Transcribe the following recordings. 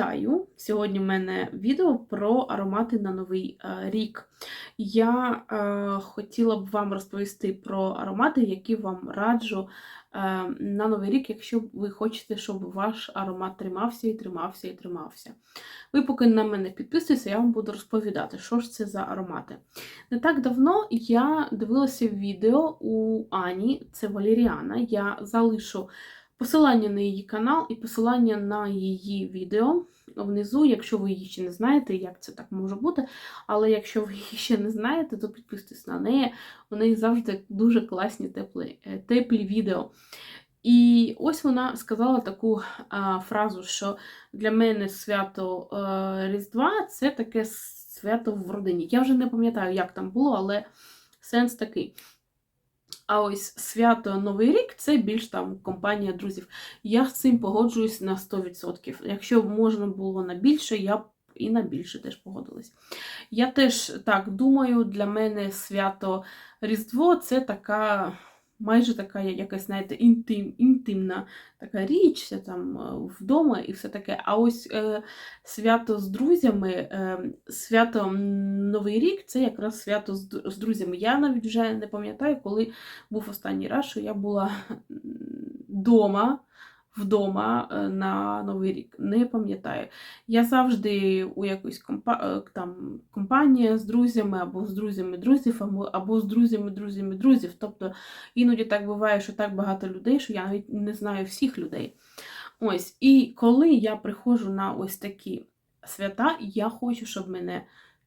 Вітаю! Сьогодні в мене відео про аромати на новий е, рік. Я е, хотіла б вам розповісти про аромати, які вам раджу е, на новий рік, якщо ви хочете, щоб ваш аромат тримався і тримався і тримався. Ви поки на мене підписуєтеся, я вам буду розповідати, що ж це за аромати. Не так давно я дивилася відео у Ані, це Валеріана. Я залишу. Посилання на її канал і посилання на її відео внизу, якщо ви її ще не знаєте, як це так може бути. Але якщо ви її ще не знаєте, то підписуйтесь на неї. У неї завжди дуже класні теплі, е, теплі відео. І ось вона сказала таку а, фразу, що для мене свято а, Різдва це таке свято в родині. Я вже не пам'ятаю, як там було, але сенс такий. А ось свято Новий рік це більш там компанія друзів. Я з цим погоджуюсь на 100%. Якщо б можна було на більше, я б і на більше теж погодилась. Я теж так думаю, для мене свято Різдво це така майже така якась, знаєте, інтим, інтимна така річ, там е, вдома і все таке. А ось е, свято з друзями, е, свято Новий рік це якраз свято з, з друзями. Я навіть вже не пам'ятаю, коли був останній раз, що я була вдома вдома е, на Новий рік. Не пам'ятаю. Я завжди у якоїсь компа е, там, компанії з друзями, або з друзями друзів, або з друзями друзями друзів. Тобто іноді так буває, що так багато людей, що я навіть не знаю всіх людей. Ось, І коли я приходжу на ось такі свята, я хочу, щоб мене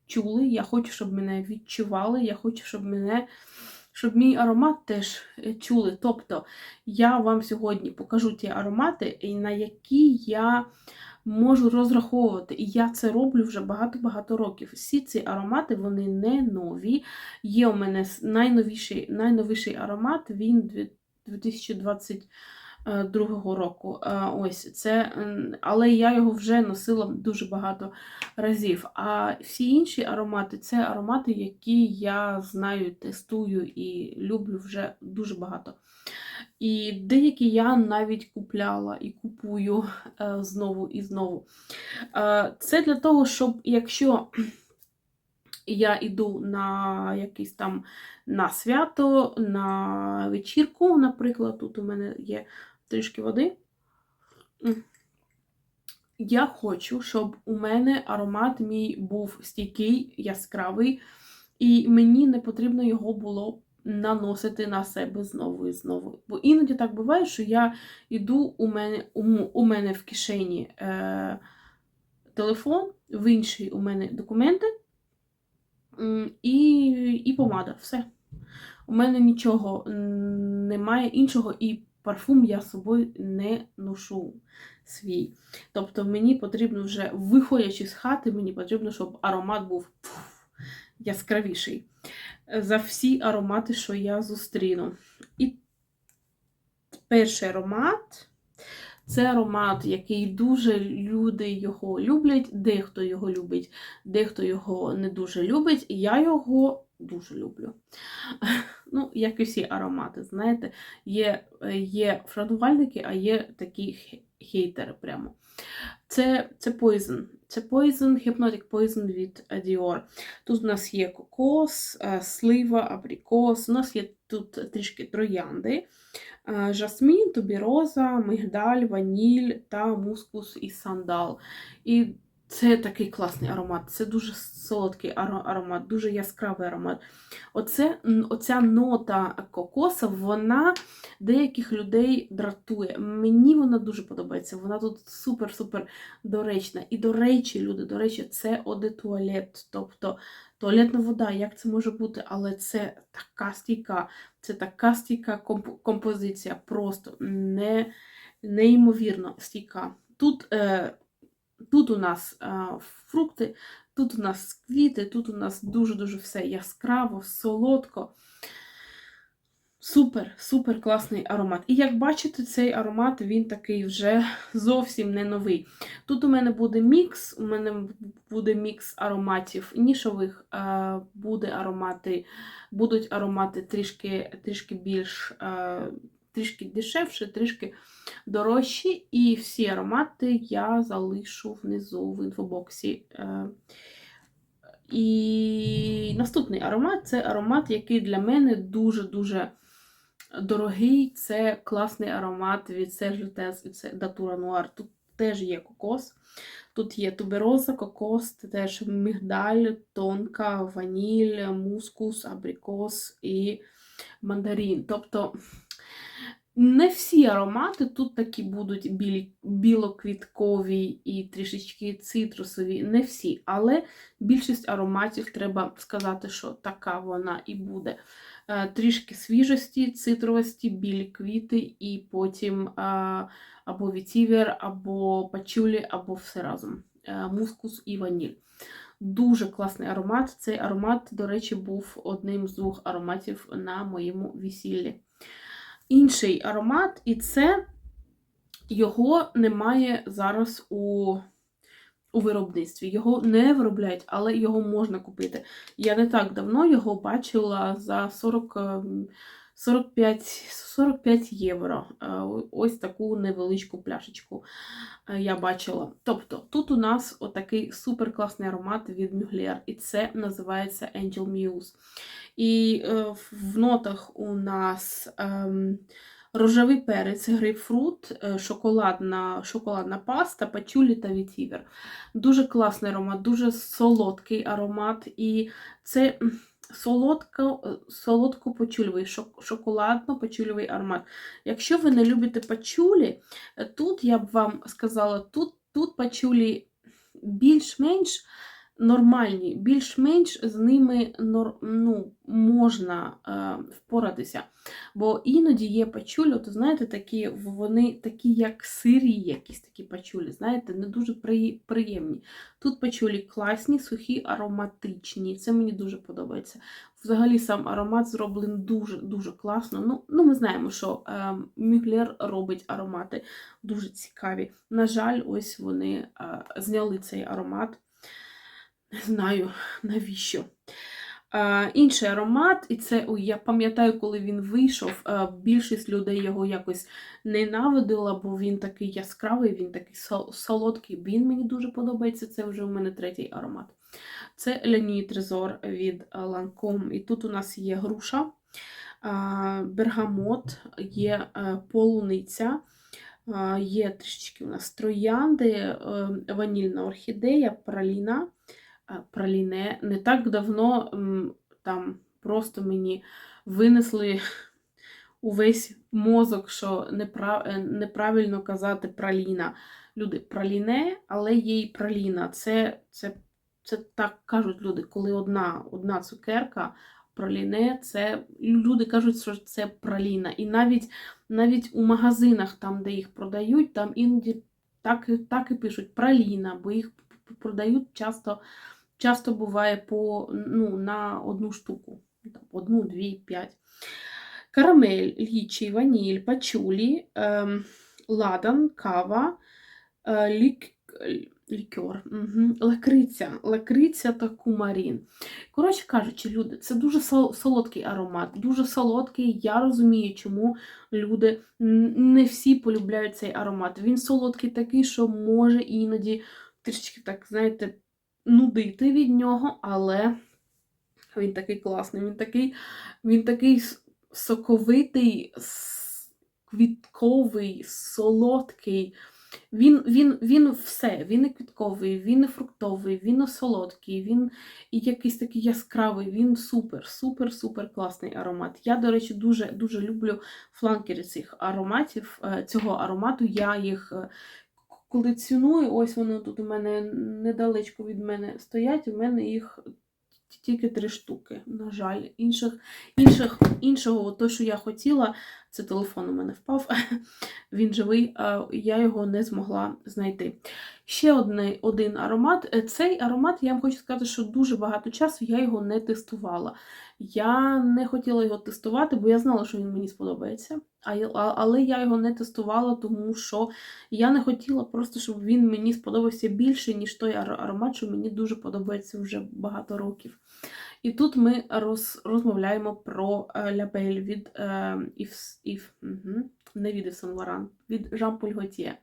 чули, я хочу, щоб мене відчували, я хочу, щоб мене щоб мій аромат теж е, чули. Тобто я вам сьогодні покажу ті аромати, на які я можу розраховувати. І я це роблю вже багато-багато років. Всі ці аромати вони не нові. Є у мене найновіший найновіший аромат, він 2020 другого року. Ось це, Але я його вже носила дуже багато разів. А всі інші аромати це аромати, які я знаю, тестую і люблю вже дуже багато. І деякі я навіть купляла і купую е, знову і знову. Це для того, щоб якщо я йду на якийсь там на свято, на вечірку, наприклад, тут у мене є трішки води. Я хочу, щоб у мене аромат мій був стійкий, яскравий, і мені не потрібно його було наносити на себе знову і знову. Бо іноді так буває, що я йду у мене у, у мене в кишені е, телефон, в інший у мене документи і, і помада. Все. У мене нічого немає іншого. і парфум я з собою не ношу свій. Тобто мені потрібно вже, виходячи з хати, мені потрібно, щоб аромат був пф, яскравіший. За всі аромати, що я зустріну. І перший аромат. Це аромат, який дуже люди його люблять, дехто його любить, дехто його не дуже любить. Я його дуже люблю. Ну, як і всі аромати, знаєте, є є франувальники, а є такі хейтери прямо. Це це Poison. Це Poison, Hypnotic Poison від Dior. Тут у нас є кокос, е, слива, абрикос, у нас є тут трішки троянди, е, жасмін, тубіроза, мигдаль, ваніль та мускус і сандал. І це такий класний аромат, це дуже солодкий аромат, дуже яскравий аромат. Оце, Оця нота кокоса, вона деяких людей дратує. Мені вона дуже подобається. Вона тут супер-супер доречна. І, до речі, люди, до речі, це оде туалет. Тобто туалетна вода, як це може бути, але це така стійка, це така стійка композиція, просто не, неймовірно стійка. Тут е, Тут у нас а, фрукти, тут у нас квіти, тут у нас дуже-дуже все яскраво, солодко. Супер, супер класний аромат. І як бачите, цей аромат він такий вже зовсім не новий. Тут у мене буде мікс, у мене буде мікс ароматів нішових, буде аромати, будуть аромати трішки трішки більш трішки дешевше, трішки дорожчі. І всі аромати я залишу внизу в інфобоксі. Е, І наступний аромат це аромат, який для мене дуже-дуже дорогий. Це класний аромат від Serge Tess, від Datura Noir. Тут теж є кокос. Тут є тубероза, кокос, теж мігдаль, тонка, ваніль, мускус, абрикос і мандарин. Тобто не всі аромати тут такі будуть білі, білоквіткові і трішечки цитрусові, не всі, але більшість ароматів треба сказати, що така вона і буде. Е, Трішки свіжості, цитрусовості, білі квіти, і потім а, або вітівер, або пачулі, або все разом. Е, Мускус і ваніль. Дуже класний аромат. Цей аромат, до речі, був одним з двох ароматів на моєму весіллі. Інший аромат, і це його немає зараз у, у виробництві. Його не виробляють, але його можна купити. Я не так давно його бачила за 40, ем, 45, 45 євро. Е, Ось таку невеличку пляшечку е, я бачила. Тобто, тут у нас отакий суперкласний аромат від Mugler, і це називається Angel Muse. І е, в нотах у нас ем, рожевий перець, грейпфрут, шоколадна, шоколадна паста, пачулі та вітівер. Дуже класний аромат, дуже солодкий аромат. І це солодко, е, солодко-пачульовий, шоколадно-пачульовий аромат. Якщо ви не любите пачулі, тут я б вам сказала, тут, тут пачулі більш-менш нормальні, більш-менш з ними ну, можна е, впоратися. Бо іноді є пачулі, то знаєте, такі, вони такі, як сирі, якісь такі пачулі, знаєте, не дуже при- приємні. Тут пачулі класні, сухі, ароматичні. Це мені дуже подобається. Взагалі сам аромат зроблений дуже-дуже класно. Ну, ну ми знаємо, що е, Мюглер робить аромати дуже цікаві. На жаль, ось вони е, зняли цей аромат. Не знаю навіщо. Інший аромат, і це ой, я пам'ятаю, коли він вийшов, більшість людей його якось ненавидила, бо він такий яскравий, він такий солодкий. Він мені дуже подобається. Це вже у мене третій аромат. Це Лені Трезор від Lancome. І тут у нас є груша, бергамот, є полуниця. Є трішечки у нас троянди, ванільна орхідея, праліна праліне. Не так давно там просто мені винесли увесь мозок, що е, неправильно казати праліна. Люди, праліне, але є й праліна. Це, це, це так кажуть люди, коли одна, одна цукерка. Праліне, це люди кажуть, що це праліна. І навіть навіть у магазинах, там, де їх продають, там іноді так, так і пишуть праліна, бо їх продають часто часто буває по, ну, на одну штуку. Одну, дві, п'ять. Карамель, лічі, ваніль, пачулі, ем, ладан, кава, е, лік, лікер, угу, лакриця, лакриця та кумарін. Коротше кажучи, люди, це дуже солодкий аромат, дуже солодкий. Я розумію, чому люди не всі полюбляють цей аромат. Він солодкий такий, що може іноді трішечки так, знаєте, нудити від нього, але він такий класний, він такий, він такий соковитий, квітковий, солодкий. Він, він, він все, він і квітковий, він і фруктовий, він і солодкий, він і якийсь такий яскравий, він супер, супер, супер класний аромат. Я, до речі, дуже, дуже люблю фланкери цих ароматів, е, цього аромату. Я їх е, колекціоную. Ось вони тут у мене недалечко від мене стоять. У мене їх тільки три штуки. На жаль, інших, інших, іншого, то, що я хотіла, це телефон у мене впав. Він живий, а я його не змогла знайти. Ще одне, один аромат. Е, Цей аромат, я вам хочу сказати, що дуже багато часу я його не тестувала. Я не хотіла його тестувати, бо я знала, що він мені сподобається. Але я його не тестувала, тому що я не хотіла просто, щоб він мені сподобався більше, ніж той аромат, що мені дуже подобається вже багато років. І тут ми роз, розмовляємо про е, лябель від е, Yves, угу, не від Saint Laurent, від Paul Gaultier.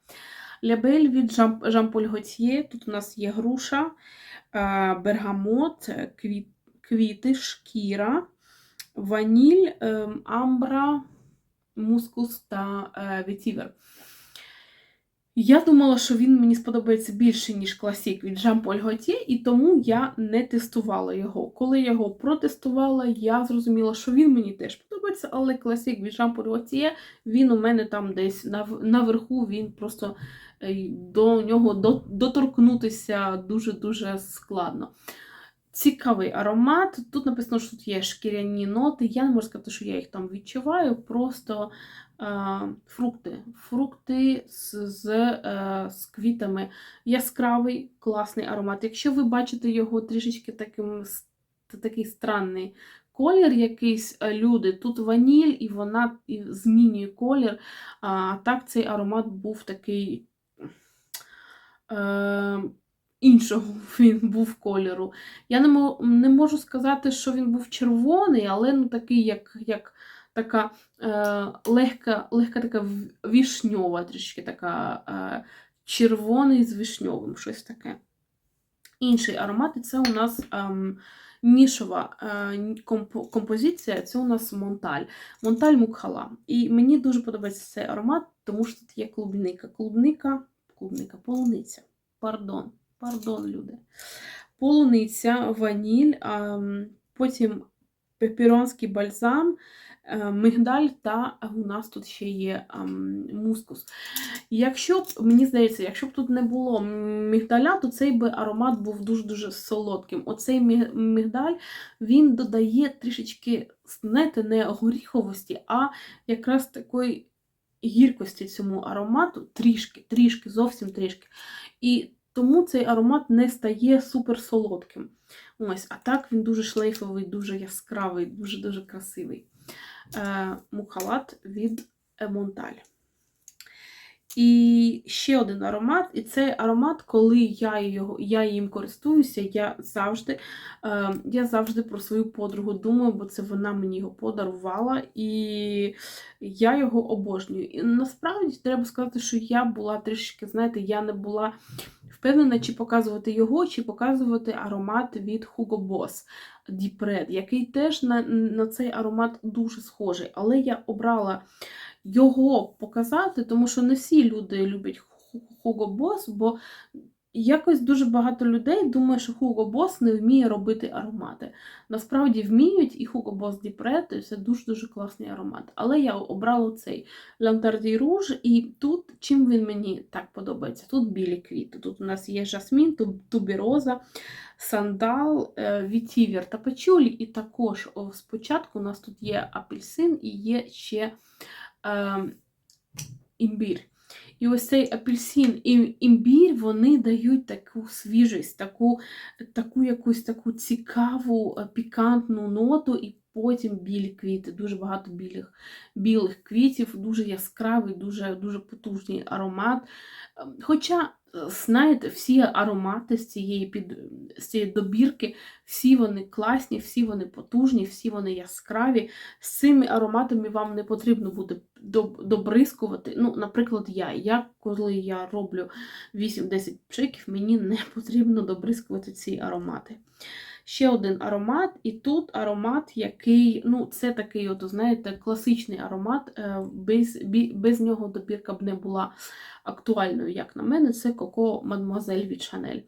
Лябель від Paul Gaultier. Тут у нас є груша, е, бергамот, квіт, квіти, шкіра, ваніль, е, амбра, мускус та е, ветівер. Я думала, що він мені сподобається більше, ніж класік від Jean Paul Gaultier, і тому я не тестувала його. Коли я його протестувала, я зрозуміла, що він мені теж подобається, але класік від Jean Paul Gaultier, він у мене там десь нав- наверху, він просто е, до нього до- доторкнутися дуже-дуже складно. Цікавий аромат. Тут написано, що тут є шкіряні ноти. Я не можу сказати, що я їх там відчуваю. Просто е, фрукти. Фрукти з, з, е, з квітами. Яскравий, класний аромат. Якщо ви бачите його трішечки таким, такий странний колір, якийсь е, люди, тут ваніль, і вона змінює колір. А так цей аромат був такий. Е, Іншого він був кольору. Я не, не можу сказати, що він був червоний, але ну такий, як, як така е, легка, легка така вішньова, трішки така е, червоний з вишньовим, щось таке. Інший аромат, це у нас ем, нішова е, комп- композиція, це у нас Монталь. Монталь Мукхала. І мені дуже подобається цей аромат, тому що тут є клубника. Клубника, клубника, полуниця. Пардон, пардон, люди. Полуниця, ваніль, потім пепіронський бальзам, е, мигдаль та у нас тут ще є мускус. Якщо б, мені здається, якщо б тут не було мигдаля, то цей би аромат був дуже-дуже солодким. Оцей мигдаль, він додає трішечки, знаєте, не горіховості, а якраз такої гіркості цьому аромату, трішки, трішки, зовсім трішки. І тому цей аромат не стає супер солодким. Ось, а так він дуже шлейфовий, дуже яскравий, дуже-дуже красивий. Е, мухалат від Монталь. І ще один аромат, і цей аромат, коли я, його, я їм користуюся, я завжди, е, я завжди про свою подругу думаю, бо це вона мені його подарувала, і я його обожнюю. І насправді треба сказати, що я була трішки, знаєте, я не була впевнена, чи показувати його, чи показувати аромат від Hugo Boss Deep Red, який теж на, на цей аромат дуже схожий. Але я обрала його показати, тому що не всі люди люблять Ху- Hugo Boss, бо якось дуже багато людей думає, що Hugo Boss не вміє робити аромати. Насправді вміють, і Boss Deep Red – це дуже-дуже класний аромат. Але я обрала цей Lantardi Rouge, і тут чим він мені так подобається? Тут білі квіти. Тут у нас є жасмін, туб- тубероза, сандал, е, вітівер та пачулі. І також спочатку у нас тут є апельсин і є ще імбір. І ось цей апельсин і імбір, вони дають таку свіжість, таку, таку якусь таку цікаву, е, пікантну ноту, і потім білі квіти, дуже багато білих, білих квітів, дуже яскравий, дуже, дуже потужний аромат. Ем, Хоча, знаєте, всі аромати з цієї, під, з цієї добірки, всі вони класні, всі вони потужні, всі вони яскраві. З цими ароматами вам не потрібно буде добризкувати. Ну, наприклад, я. Я, коли я роблю 8-10 пшиків, мені не потрібно добризкувати ці аромати. Ще один аромат, і тут аромат, який, ну, це такий, от, знаєте, класичний аромат, е, без, без нього добірка б не була актуальною, як на мене, це Коко Мадемуазель від Шанель.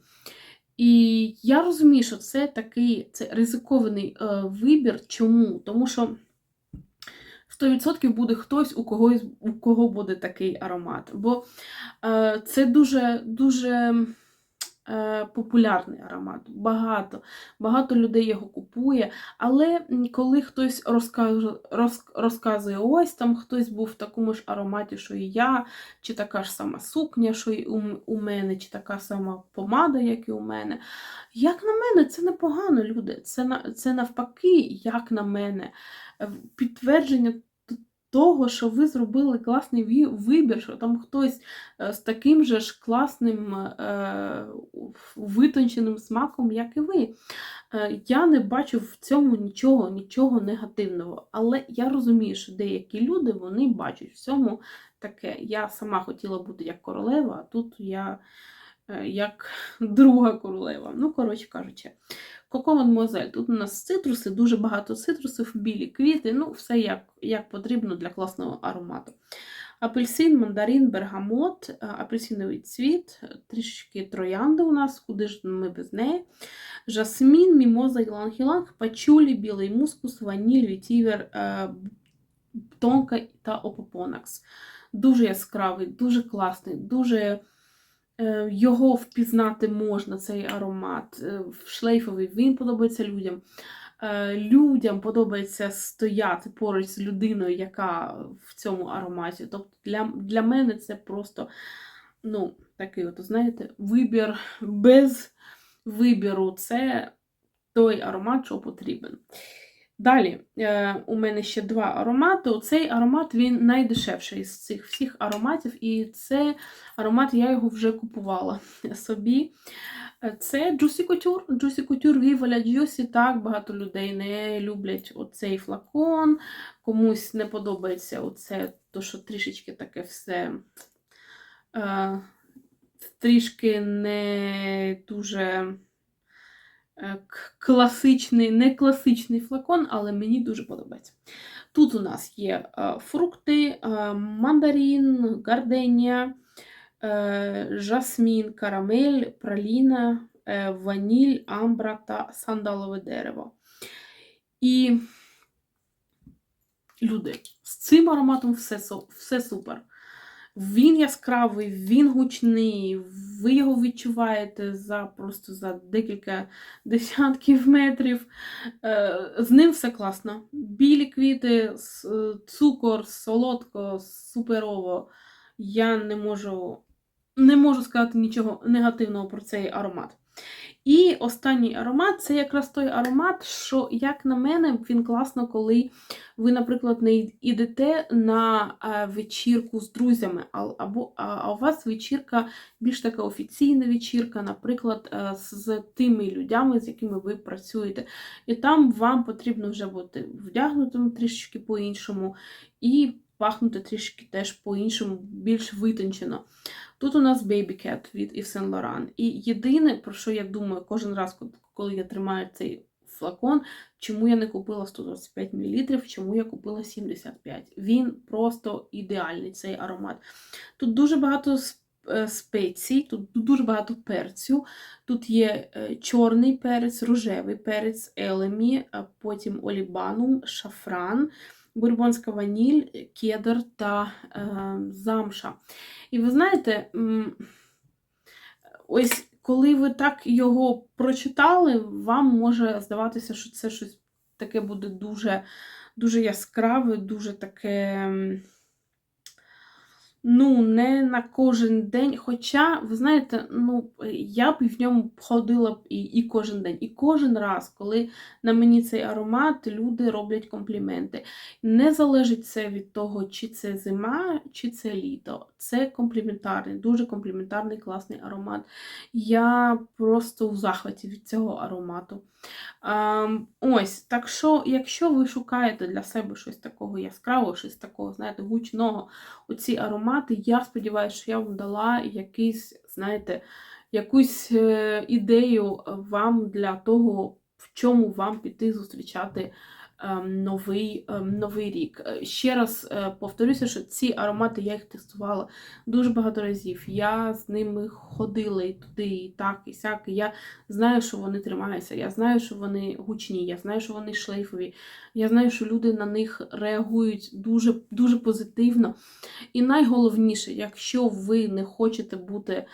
І я розумію, що це такий це ризикований е, вибір. Чому? Тому що 100% буде хтось, у когось, у кого буде такий аромат. Бо е, це дуже, дуже популярний аромат. Багато, багато людей його купує. Але коли хтось розкаже, роз, розказує, ось там хтось був в такому ж ароматі, що і я, чи така ж сама сукня, що і у, у мене, чи така сама помада, як і у мене. Як на мене, це непогано, люди. Це, це навпаки, як на мене, е, підтвердження того, що ви зробили класний вибір, що там хтось е, з таким же ж класним е, витонченим смаком, як і ви. Е, Я не бачу в цьому нічого, нічого негативного. Але я розумію, що деякі люди вони бачать в цьому таке. Я сама хотіла бути як королева, а тут я як друга королева. Ну, коротше кажучи, Коко Мадмуазель. Тут у нас цитруси, дуже багато цитрусів, білі квіти, ну, все як, як потрібно для класного аромату. Апельсин, мандарин, бергамот, е, апельсиновий цвіт, трішечки троянди у нас, куди ж ми без неї. Жасмін, мімоза, іланг-іланг, пачулі, білий мускус, ваніль, вітівер, е, тонка та опопонакс. Дуже яскравий, дуже класний, дуже його впізнати можна, цей аромат. Е, шлейфовий, він подобається людям. Е, Людям подобається стояти поруч з людиною, яка в цьому ароматі. Тобто для, для мене це просто ну, такий, от, знаєте, вибір без вибіру. Це той аромат, що потрібен. Далі, е, у мене ще два аромати. Оцей аромат він найдешевший з цих всіх ароматів, і це аромат я його вже купувала собі. Е, Це Juicy Couture. Juicy Couture Viva Juicy. Так, багато людей не люблять оцей флакон. Комусь не подобається оце, то що трішечки таке все е, трішки не дуже класичний, не класичний флакон, але мені дуже подобається. Тут у нас є е, фрукти, е, мандарин, гарденія, е, жасмін, карамель, праліна, е, ваніль, амбра та сандалове дерево. І люди, з цим ароматом все, все супер. Він яскравий, він гучний, ви його відчуваєте за просто за декілька десятків метрів. Е, З ним все класно. Білі квіти, е, цукор, солодко, суперово. Я не можу, не можу сказати нічого негативного про цей аромат. І останній аромат це якраз той аромат, що, як на мене, він класно, коли ви, наприклад, не йдете на е, вечірку з друзями, або а у вас вечірка більш така офіційна вечірка, наприклад, е, з тими людьми, з якими ви працюєте. І там вам потрібно вже бути вдягнутим трішечки по-іншому і пахнути трішки теж по-іншому, більш витончено. Тут у нас Baby Cat від Yves Saint Laurent. І єдине, про що я думаю кожен раз, коли я тримаю цей флакон, чому я не купила 125 мл, чому я купила 75 Він просто ідеальний, цей аромат. Тут дуже багато е, спецій, тут дуже багато перцю. Тут є е, чорний перець, рожевий перець, елемі, потім олібанум, шафран, бурбонська ваніль, кедр та е, замша. І ви знаєте, ось коли ви так його прочитали, вам може здаватися, що це щось таке буде дуже, дуже яскраве, дуже таке. Ну, не на кожен день. Хоча, ви знаєте, ну, я б в ньому ходила б і, і кожен день. І кожен раз, коли на мені цей аромат, люди роблять компліменти. Не залежить це від того, чи це зима, чи це літо. Це компліментарний, дуже компліментарний, класний аромат. Я просто у захваті від цього аромату. Ем, ось, так що, якщо ви шукаєте для себе щось такого яскравого, щось такого, знаєте, гучного, оці аромати, я сподіваюся, що я вам дала якийсь, знаєте, якусь е, ідею вам для того, в чому вам піти зустрічати новий, ем, новий рік. Е, Ще раз е, повторюся, що ці аромати я їх тестувала дуже багато разів. Я з ними ходила і туди, і так, і сяк. Я знаю, що вони тримаються. Я знаю, що вони гучні, я знаю, що вони шлейфові. Я знаю, що люди на них реагують дуже, дуже позитивно. І найголовніше, якщо ви не хочете бути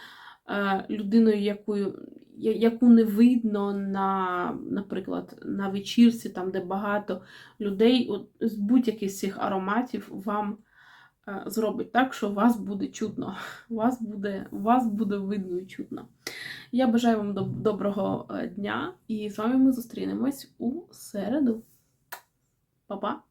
людиною, якою, яку не видно на, наприклад, на вечірці, там, де багато людей, от, з будь-яких з цих ароматів вам е, зробить так, що вас буде чутно, вас буде, вас буде видно і чутно. Я бажаю вам доб- доброго е, дня і з вами ми зустрінемось у середу. Па-па!